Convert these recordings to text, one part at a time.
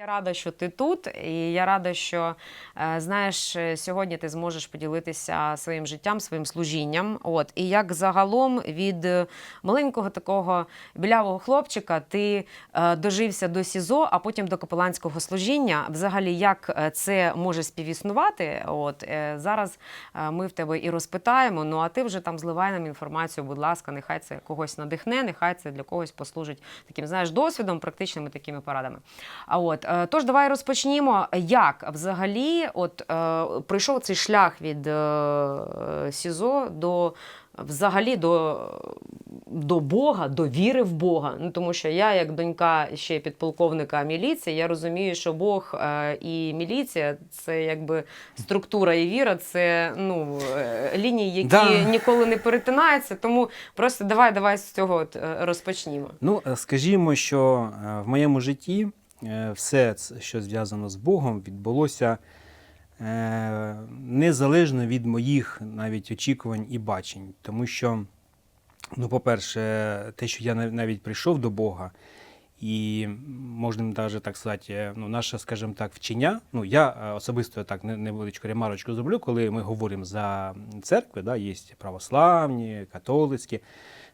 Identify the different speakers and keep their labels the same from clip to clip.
Speaker 1: Я рада, що ти тут, і я рада, що е, знаєш, е, сьогодні ти зможеш поділитися своїм життям, своїм служінням. От і як загалом від е, маленького такого білявого хлопчика ти дожився до СІЗО, а потім до капеланського служіння. Взагалі, як це може співіснувати? От зараз ми в тебе і розпитаємо. Ну а ти вже там зливай нам інформацію, будь ласка, нехай це когось надихне, нехай це для когось послужить таким, знаєш, досвідом, практичними такими порадами. А от тож давай розпочнімо. Як взагалі, от е, пройшов цей шлях від е, СІЗО до взагалі до, до Бога, до віри в Бога. Ну тому що я, як донька ще підполковника міліції, я розумію, що Бог е, і міліція це якби структура і віра, це ну е, лінії, які
Speaker 2: Да.
Speaker 1: ніколи не перетинаються. Тому просто давай, давай з цього от, е, розпочнімо.
Speaker 2: Ну, е, скажімо, що е, в моєму житті е, все, що зв'язано з Богом, відбулося е, незалежно від моїх навіть очікувань і бачень. Тому що, ну, по-перше, те, що я навіть прийшов до Бога, і можна навіть так сказати, е, ну, наше, скажімо так, вчення. Ну, я е, особисто так невеличку ремарочку зроблю, коли ми говоримо за церкви, да, є православні, католицькі,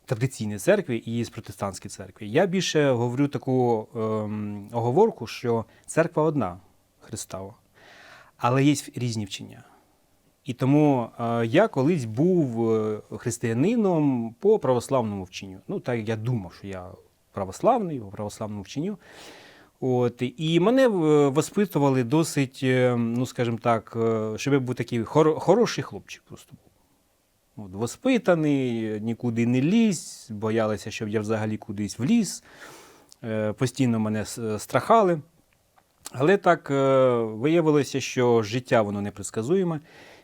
Speaker 2: традиційні церкви і є протестантські церкви. Я більше говорю таку ем, оговорку, що церква одна Христова, але є різні вчення. І тому е, я колись був е, християнином по православному вченню. Ну, так я думав, що я православний, по православному вченню. От, і мене е, воспитували досить, е, ну скажімо так, е, щоб я був такий хор- хороший хлопчик просто був. От, воспитаний, нікуди не лізь, боялися, щоб я взагалі кудись вліз. Е, Постійно мене страхали. Але так е, виявилося, що життя воно непредсказуєме.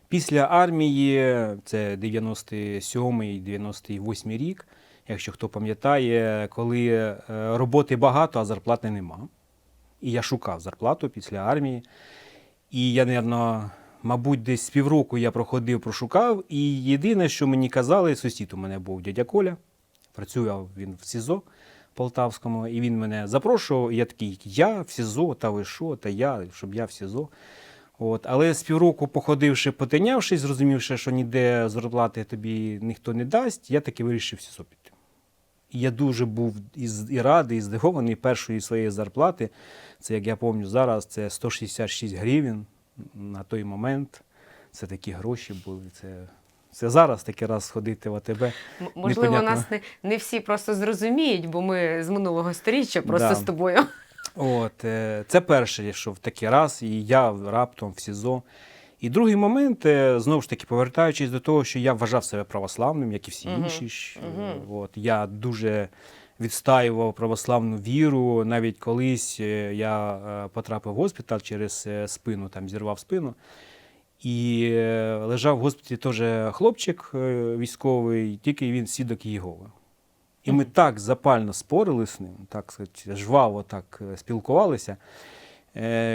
Speaker 2: Після армії, це 97-й, 98 рік, якщо хто пам'ятає, коли е, роботи багато, а зарплати нема. І я шукав зарплату після армії. І я, напевно, мабуть, десь півроку я проходив, прошукав. І єдине, що мені казали, сусід у мене був дядя Коля, працював він в СІЗО Полтавському, і він мене запрошував. І я такий, я в СІЗО, та ви що, та я, щоб я в СІЗО. От. Але з півроку, походивши, потинявшись, зрозумівши, що ніде зарплати тобі ніхто не дасть, я таки вирішив в СІЗО піти. І я дуже був і, і радий, і здивований першої своєї зарплати. Це, як я пам'ятаю зараз, це 166 гривень на той момент. Це такі гроші були. Це, це зараз такий раз ходити в АТБ.
Speaker 1: Можливо,
Speaker 2: Непонятно.
Speaker 1: нас не, не всі просто зрозуміють, бо ми з минулого сторіччя просто
Speaker 2: Да.
Speaker 1: з тобою.
Speaker 2: От, е, це перше, що в такий раз, і я раптом в СІЗО. І другий момент, е, знову ж таки, повертаючись до того, що я вважав себе православним, як і всі інші.
Speaker 1: Мгм.
Speaker 2: От, я дуже відстаював православну віру. Навіть колись е, я е, потрапив в госпіталь через е, спину, там зірвав спину. І лежав в госпіталі теж хлопчик військовий, тільки він свідок Єгови. І ми так запально спорили з ним, так сказати, жваво так спілкувалися,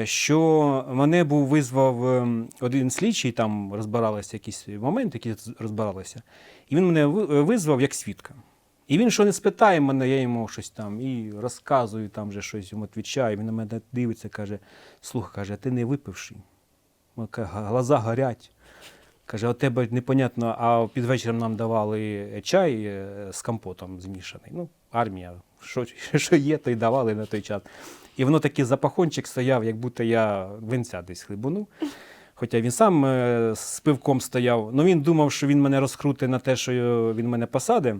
Speaker 2: що мене був визвав один слідчий, там розбиралися якісь моменти, які розбиралися, і він мене визвав як свідка. І він що не спитає мене, я йому щось там і розказую, там вже щось йому відвічаю. Він на мене дивиться, каже: слухай, каже, а ти не випивший. Глаза горять. Каже, у тебе непонятно, а під вечором нам давали чай е, з компотом змішаний. Ну, армія, що, що є, то й давали на той час. І воно такий запахончик стояв, як будто я винця десь хлебунув. Хоча він сам е, з пивком стояв. Ну він думав, що він мене розкрутить на те, що е, він мене посадить.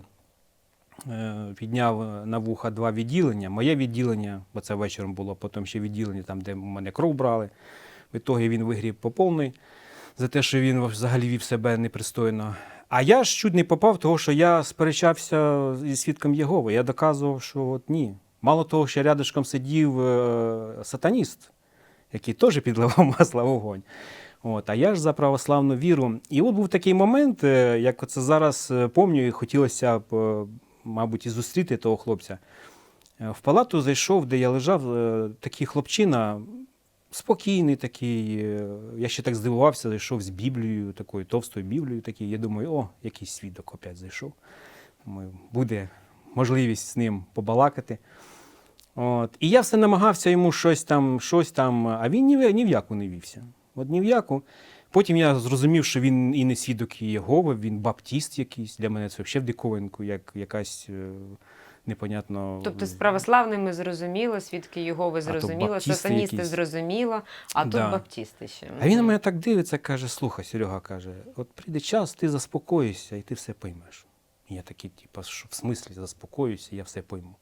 Speaker 2: Е, Підняв на вуха два відділення. Моє відділення, бо це вечором було, потім ще відділення, там, де мене кров брали. В ітогі він вигрів по повний за те, що він взагалі вів себе непристойно. А я ж чуть не попав, того, що я сперечався зі свідком Єгови. Я доказував, що от ні. Мало того, що рядышком сидів е, сатаніст, який теж підливав масло в вогонь. От, а я ж за православну віру. І от був такий момент, е, як оце зараз е, пам'ятаю, і хотілося б, е, мабуть, і зустріти того хлопця. Е, В палату зайшов, де я лежав, е, такий хлопчина, спокійний такий. е, Я ще так здивувався, зайшов з Біблією, такою товстою Біблією. Такий. Я думаю, о, якийсь свідок опять зайшов. Думаю, буде можливість з ним побалакати. От. І я все намагався йому щось там, щось там, а він ні, в- ні в яку не вівся. От ні в яку. Потім я зрозумів, що він і не свідок Єгови, він баптіст якийсь. Для мене це взагалі в диковинку, як якась е, непонятно.
Speaker 1: Тобто з православними зрозуміло, свідки Єгови
Speaker 2: тут
Speaker 1: зрозуміло, сатаністи зрозуміло, а тут
Speaker 2: Да.
Speaker 1: баптісти ще.
Speaker 2: А він на мене так дивиться, каже: слухай, Серега каже, от прийде час, ти заспокоїшся і ти все поймеш. І я такий, типу, що в смислі заспокоюся, я все пойму.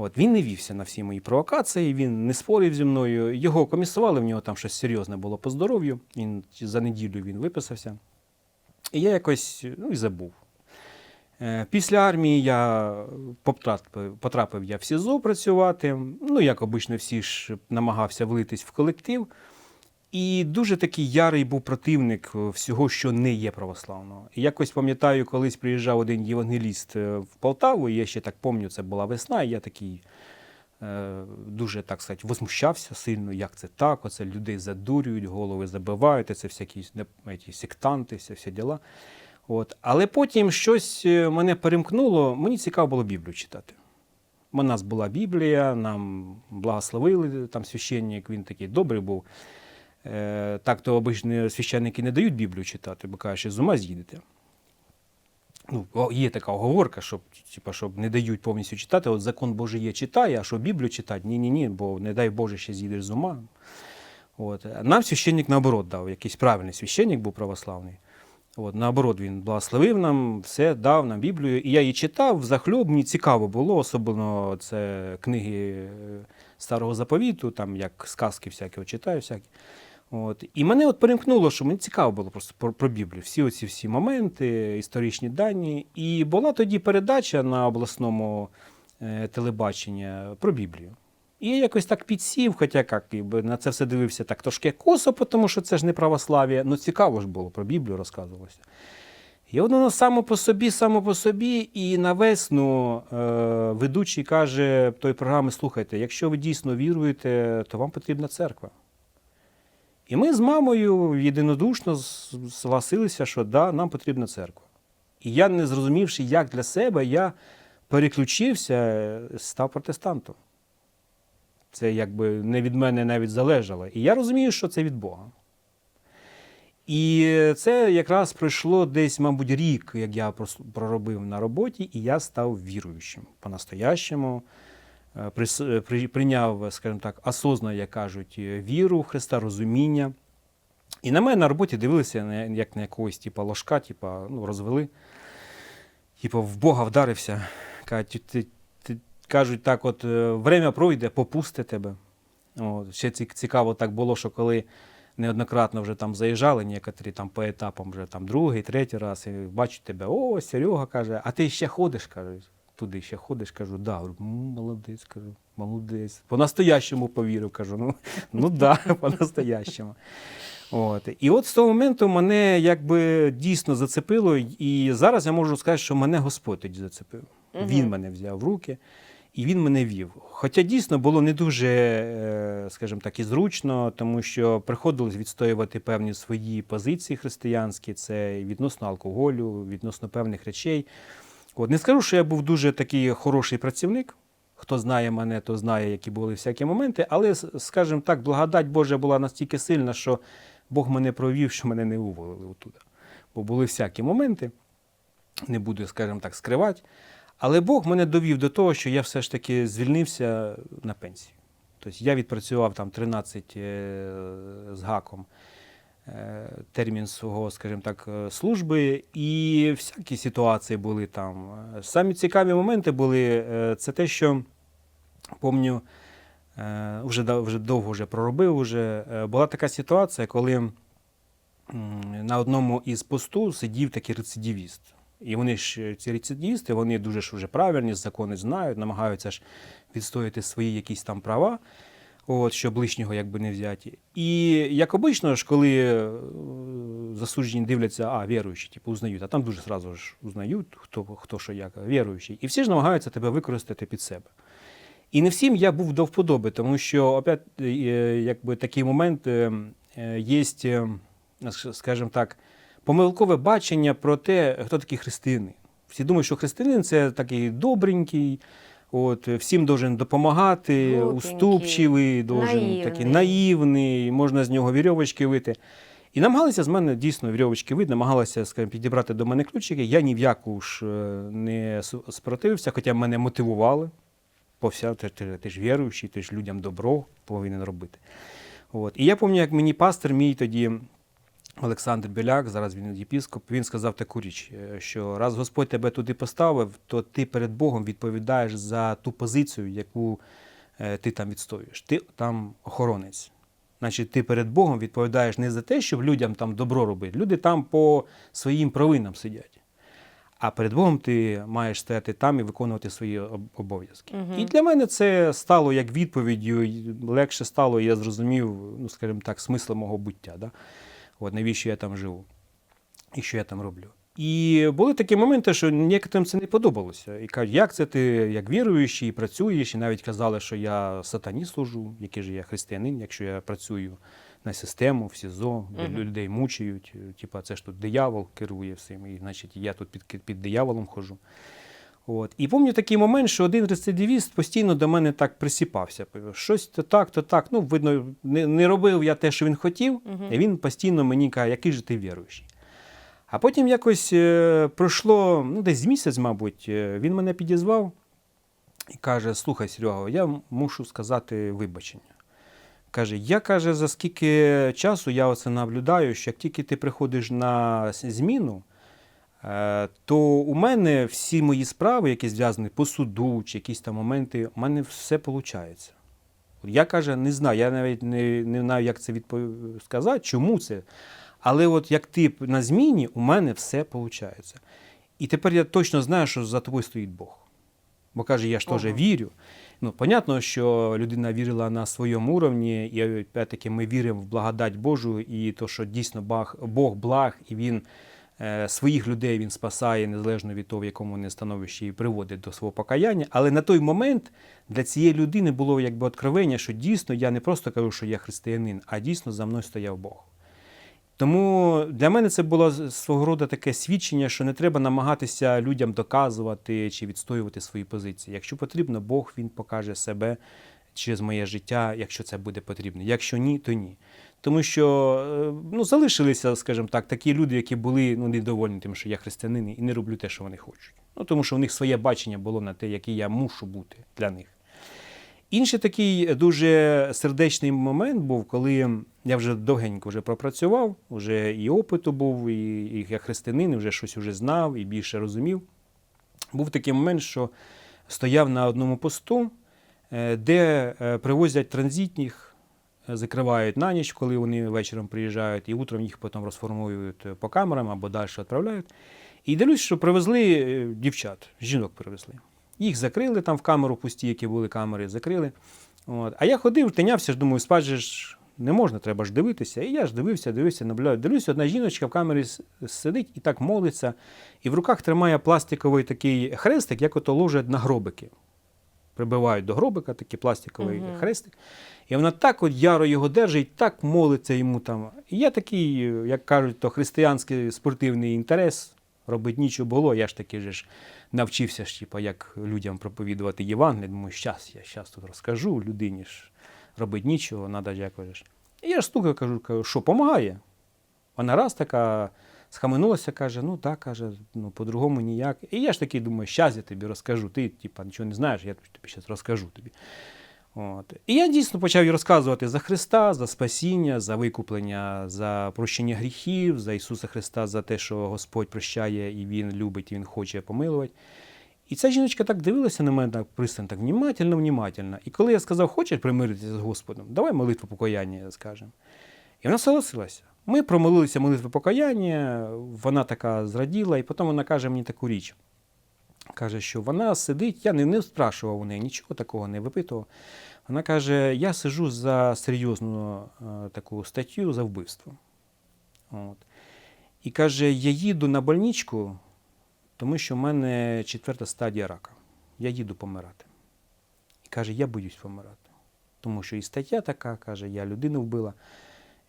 Speaker 2: От, він не вівся на всі мої провокації, він не спорив зі мною. Його комісували, в нього там щось серйозне було по здоров'ю. Він за неділю він виписався. І я якось ну, і забув. Е, Після армії я потрапив, потрапив я в СІЗО працювати. Ну, як обично, всі ж намагався влитись в колектив. І дуже такий ярий був противник е, всього, що не є православного. І якось пам'ятаю, колись приїжджав один євангеліст е, в Полтаву, і я ще так пам'ятаю, це була весна, і я такий е, дуже, так сказати, возмущався сильно, як це так, оце людей задурюють, голови забивають, це всякі ті сектанти, всі, всі діла. От. Але потім щось мене перемкнуло, мені цікаво було Біблію читати. У нас була Біблія, нам благословили там священник, він такий добрий був. Е, так то обично священники не дають Біблію читати, бо кажуть, що з ума з'їдете. Ну, є така оговорка, щоб, типа, щоб не дають повністю читати. От закон Божий є читає, а що Біблію читати? Ні, ні, ні, бо не дай Боже, ще з'їдеш з ума. От. Нам священник наоборот дав, якийсь правильний священник був православний. От, наоборот, він благословив нам, все, дав нам Біблію. І я її читав захльоб, мені цікаво було, особливо це книги е, Старого Заповіту, там як сказки всякі, от читаю всякі. От. І мене от перемкнуло, що мені цікаво було просто про, про Біблію. Всі оці всі моменти, історичні дані. І була тоді передача на обласному е, телебаченні про Біблію. І я якось так підсів, хоча як, якби, на це все дивився так трошки косо, тому що це ж не православ'я. Ну цікаво ж було, про Біблію розказувалося. І воно само по собі, само по собі, і на весну е, ведучий каже тої програми: слухайте, якщо ви дійсно віруєте, то вам потрібна церква. І ми з мамою єдинодушно согласилися, що да, нам потрібна церква. І я, не зрозумівши, як для себе, я переключився, е, став протестантом. Це якби не від мене навіть залежало. І я розумію, що це від Бога. І це якраз пройшло десь, мабуть, рік, як я проробив на роботі, і я став віруючим по-настоящему. Е, е, при- Прийняв, скажімо так, осознанно, як кажуть, е, віру в Христа, розуміння. І на мене на роботі дивилися як на якогось типу, ложка, типу, ну, розвели. Типу, в Бога вдарився. Кажуть, ти, ти, кажуть так, от время пройде, попусти тебе. От. Ще цікаво так було, що коли неоднократно вже там заїжджали, некоторі там по етапам вже там другий, третій раз, і бачу тебе, о, Серега каже, а ти ще ходиш, каже, туди ще ходиш, кажу, да, молодець, кажу, молодець. По-настоящему повірив, кажу, ну, ну да, по-настоящему. От. І от з того моменту мене якби дійсно зацепило, і зараз я можу сказати, що мене Господь тоді зацепив.
Speaker 1: Мгм.
Speaker 2: Він мене взяв в руки. І він мене вів. Хоча дійсно було не дуже, е, скажімо так, і зручно, тому що приходилось відстоювати певні свої позиції християнські, це відносно алкоголю, відносно певних речей. От не скажу, що я був дуже такий хороший працівник. Хто знає мене, то знає, які були всякі моменти. Але, скажімо так, благодать Божа була настільки сильна, що Бог мене провів, що мене не уволили оттуда. Бо були всякі моменти, не буду, скажімо так, скривати. Але Бог мене довів до того, що я все ж таки звільнився на пенсію. Тобто я відпрацював там 13 е, з гаком термін свого, скажімо так, е, служби, і всякі ситуації були там. Е, Самі цікаві моменти були е, це те, що помню, е, вже, вже довго вже проробив. Вже, е, була така ситуація, коли на одному із посту сидів такий рецидивіст. І вони ж, ці рецидивісти, вони дуже ж вже правильні, закони знають, намагаються ж відстояти свої якісь там права, от, щоб лишнього якби не взяті. І як обично ж, коли е, засуджені дивляться, а, віруючі, типу, узнають, а там дуже зразу ж узнають, хто, хто що як, віруючий. І всі ж намагаються тебе використати під себе. І не всім я був до вподоби, тому що, опять, е, якби такий момент е, є, скажімо так, помилкове бачення про те, хто такий християнин. Всі думають, що християнин це такий добренький, От, е, всім должен допомагати,
Speaker 1: Глупенький,
Speaker 2: уступчивий, должен такий
Speaker 1: наївний.
Speaker 2: наївний, можна з нього вірьовочки вити. І намагалися з мене дійсно вірьовочки вити, намагалися скажімо, підібрати до мене ключики. Я ні в яку ж е, не спротивився, хоча мене мотивували. Повся, ти, ти, ти ж віруючий, ти ж людям добро повинен робити. От. І я пам'ятаю, як мені пастор мій тоді, Олександр Біляк, зараз він єпіскоп, він сказав таку річ, е, що раз Господь тебе туди поставив, то ти перед Богом відповідаєш за ту позицію, яку е, ти там відстоюєш. Ти там охоронець. Значить, ти перед Богом відповідаєш не за те, щоб людям там добро робити. Люди там по своїм провинам сидять. А перед Богом ти маєш стояти там і виконувати свої об- обов'язки. І для мене це стало як відповіддю, легше стало, я зрозумів, ну, скажімо так, смисл мого буття. Да? От, навіщо я там живу і що я там роблю. І були такі моменти, що некоторим це не подобалося. І кажуть, як це ти як віруючий, працюєш, і навіть казали, що я сатані служу, який же я християнин, якщо я працюю на систему, в СІЗО, де
Speaker 1: Мгм.
Speaker 2: людей мучають. Типа, це ж тут диявол керує всім, і значить я тут під, під дияволом ходжу. От. І пам'ятаю такий момент, що один рецидивіст постійно до мене так присіпався. Щось то так, то так. Ну, видно, не, не робив я те, що він хотів, і він постійно мені каже, який же ти віруючий. А потім якось е, пройшло ну, десь місяць, мабуть, е, він мене підізвав і каже: Слухай, Серега, я мушу сказати вибачення. Каже, я каже, за скільки часу я оце наблюдаю, що як тільки ти приходиш на зміну, то у мене всі мої справи, які зв'язані по суду чи якісь там моменти, у мене все виходить. Я каже, не знаю, я навіть не, не знаю, як це відпов... сказати, чому це. Але от як ти на зміні, у мене все виходить. І тепер я точно знаю, що за тобою стоїть Бог. Бо каже, я ж теж
Speaker 1: Ага.
Speaker 2: вірю. Ну, понятно, що людина вірила на своєму уровні, і опять-таки ми віримо в благодать Божу, і то, що дійсно Бог, Бог благ, і Він е, своїх людей він спасає, незалежно від того, в якому вони становищі і приводить до свого покаяння. Але на той момент для цієї людини було якби откровення, що дійсно я не просто кажу, що я християнин, а дійсно за мною стояв Бог. Тому для мене це було свого роду таке свідчення, що не треба намагатися людям доказувати чи відстоювати свої позиції. Якщо потрібно, Бог він покаже себе через моє життя, якщо це буде потрібно. Якщо ні, то ні. Тому що е, ну, залишилися, скажімо так, такі люди, які були ну, недовольні тим, що я християнин і не роблю те, що вони хочуть. Ну, тому що у них своє бачення було на те, який я мушу бути для них. Інший такий дуже сердечний момент був, коли я вже довгенько вже пропрацював, вже і опиту був, і, і як християнин, і вже щось вже знав і більше розумів. Був такий момент, що стояв на одному посту, е, де е, привозять транзитних, закривають на ніч, коли вони вечором приїжджають, і утром їх потім розформують по камерам або далі відправляють. І дивлюсь, що привезли е, дівчат, жінок привезли. Їх закрили там в камеру пусті, які були камери, закрили. От. А я ходив, тинявся ж, думаю, спать ж не можна, треба ж дивитися. І я ж дивився, дивився, наблюдаю. Дивлюсь, одна жіночка в камері сидить і так молиться, і в руках тримає пластиковий такий хрестик, як ото ложать на гробики. Прибивають до гробика такий пластиковий
Speaker 1: Мгм.
Speaker 2: хрестик. І вона так от яро його держить, так молиться йому там. І я такий, як кажуть, то християнський спортивний інтерес. Робить нічого було. Я ж таки ж навчився ж, типу, як людям проповідувати Євангеліє. Думаю, щас я щас тут розкажу людині ж робить нічого, треба якось. І я ж стукаю, кажу, кажу, що допомагає. Вона раз така схаменулася, каже, ну так, каже, ну по-другому ніяк. І я ж такий думаю, щас я тобі розкажу. Ти типа, нічого не знаєш, я тобі зараз розкажу тобі. От. І я дійсно почав їй розказувати за Христа, за спасіння, за викуплення, за прощення гріхів, за Ісуса Христа, за те, що Господь прощає і Він любить, і Він хоче помилувати. І ця жіночка так дивилася на мене так пристально, так внимательно, внимательно. І коли я сказав, хочеш примиритися з Господом, давай молитву покаяння скажемо. І вона согласилася. Ми промолилися молитву покаяння, вона така зраділа, і потім вона каже мені таку річ. Каже, що вона сидить, я не, не спрашував у неї, нічого такого не випитував. Вона каже: я сижу за серйозну е, таку статтю за вбивство. От. І каже, я їду на больничку, тому що в мене четверта стадія рака. Я їду помирати. І каже, я боюсь помирати. Тому що і стаття така, каже, я людину вбила,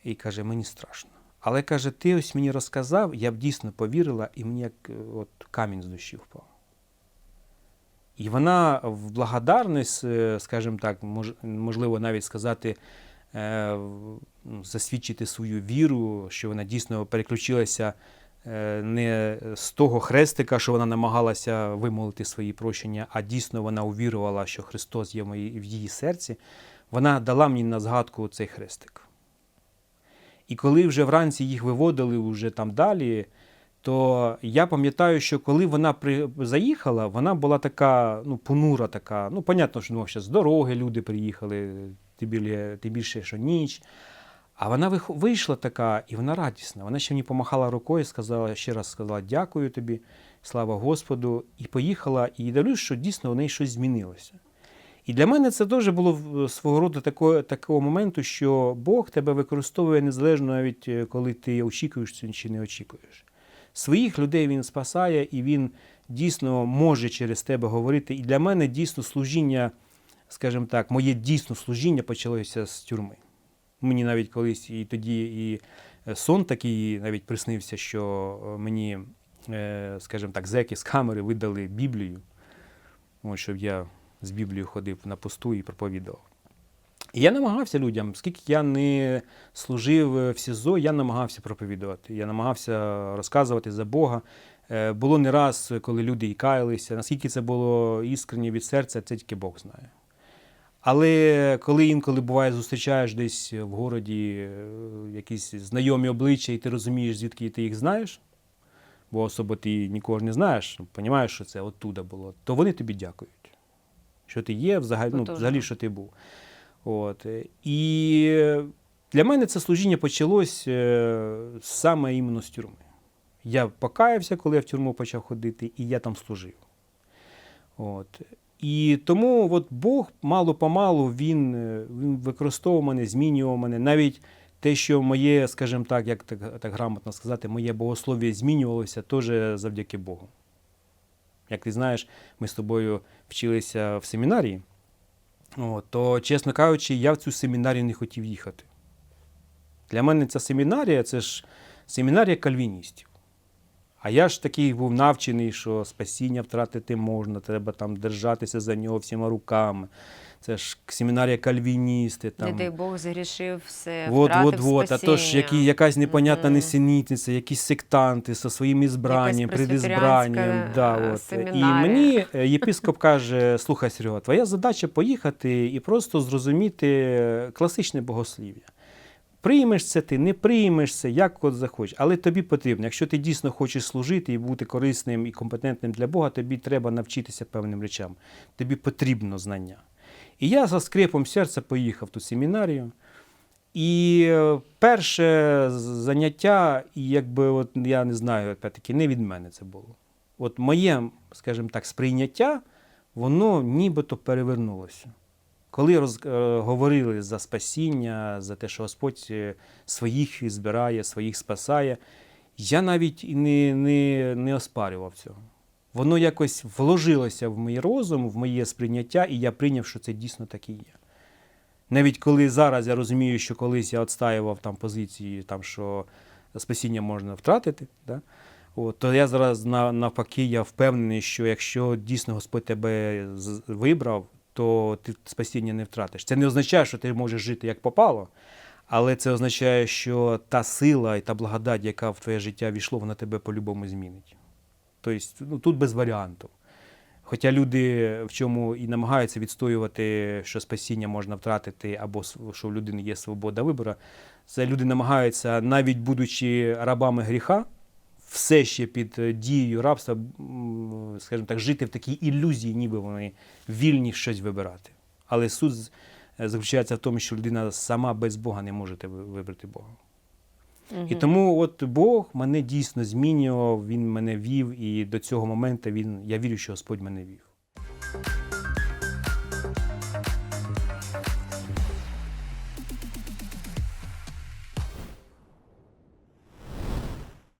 Speaker 2: і каже, мені страшно. Але каже, ти ось мені розказав, я б дійсно повірила, і мені як е, от камінь з душі впав. І вона в благодарність, е, скажімо так, мож- можливо, навіть сказати, е, засвідчити свою віру, що вона дійсно переключилася не з того хрестика, що вона намагалася вимолити свої прощення, а дійсно вона увірувала, що Христос є в її серці. Вона дала мені на згадку цей хрестик. І коли вже вранці їх виводили вже там далі, то я пам'ятаю, що коли вона при... заїхала, вона була така, ну, понура така. Ну, понятно, що ну, з дороги люди приїхали, тим більше, тим більше, що ніч. А вона вийшла така, і вона радісна. Вона ще мені помахала рукою, сказала, ще раз сказала дякую тобі, слава Господу. І поїхала, і дивлюсь, що дійсно у неї щось змінилося. І для мене це теж було свого роду такого, такого моменту, що Бог тебе використовує незалежно навіть е, коли ти очікуєш це чи не очікуєш. Своїх людей він спасає, і він дійсно може через тебе говорити. І для мене дійсно служіння, скажімо так, моє дійсно служіння почалося з тюрми. Мені навіть колись і тоді і е, сон такий навіть приснився, що е, мені, е, скажімо так, зеки з камери видали Біблію, щоб я з Біблією ходив на посту і проповідував. І я намагався людям, скільки я не служив е, в СІЗО, я намагався проповідувати. Я намагався розказувати за Бога. Е, Було не раз, коли люди і каялися. Наскільки це було іскренні від серця, це тільки Бог знає. Але коли інколи буває, зустрічаєш десь в городі е, якісь знайомі обличчя, і ти розумієш, звідки ти їх знаєш, бо особо ти нікого ж не знаєш, розумієш, що це оттуда було, то вони тобі дякують. Що ти є, взагалі, ну, взагалі що ти був. От. І для мене це служіння почалось е, саме іменно з тюрми. Я покаявся, коли я в тюрму почав ходити, і я там служив. От. І тому от Бог мало-помалу він, е, він використовував мене, змінював мене. Навіть те, що моє, скажімо так, як так, так грамотно сказати, моє богослов'я змінювалося теж завдяки Богу. Як ти знаєш, ми з тобою вчилися в семінарії, От, то, чесно кажучи, я в цю семінарію не хотів їхати. Для мене ця семінарія це ж семінарія кальвіністів. А я ж такий був навчений, що спасіння втратити можна, треба там держатися за нього всіма руками. Це ж семінарія кальвіністи. Там.
Speaker 1: Не дай Бог згрішив все.
Speaker 2: Вот, вот, вот. А то ж які, якась непонятна
Speaker 1: Мгм.
Speaker 2: несенітниця, якісь сектанти зі своїм ізбранням, предізбранням. Да,
Speaker 1: е,
Speaker 2: от. І мені е, єпископ каже: слухай, Серега, твоя задача поїхати і просто зрозуміти класичне богослів'я. Приймеш це ти, не приймеш це, як от захочеш. Але тобі потрібно, якщо ти дійсно хочеш служити і бути корисним і компетентним для Бога, тобі треба навчитися певним речам. Тобі потрібно знання. І я за скрипом серця поїхав в ту семінарію. І е, перше заняття, якби от я не знаю, опять-таки, не від мене це було. От моє, скажімо так, сприйняття, воно нібито перевернулося. Коли роз, е, говорили за спасіння, за те, що Господь е, своїх збирає, своїх спасає, я навіть не, не, не оспарював цього. Воно якось вложилося в мій розум, в моє сприйняття, і я прийняв, що це дійсно так і є. Навіть коли зараз я розумію, що колись я відстаював там позиції, там, що спасіння можна втратити, да? От, то я зараз навпаки я впевнений, що якщо дійсно Господь тебе вибрав, то ти спасіння не втратиш. Це не означає, що ти можеш жити як попало, але це означає, що та сила і та благодать, яка в твоє життя війшло, вона тебе по-любому змінить. Тобто, ну, тут без варіантів. Хоча люди в чому і намагаються відстоювати, що спасіння можна втратити, або що в людини є свобода вибору, це люди намагаються, навіть будучи рабами гріха, все ще під е, дією рабства, скажімо так, жити в такій ілюзії, ніби вони вільні щось вибирати. Але суть е, заключається в тому, що людина сама без Бога не може вибрати Бога. І тому от Бог мене дійсно змінював, він мене вів, і до цього моменту він, я вірю, що Господь мене вів.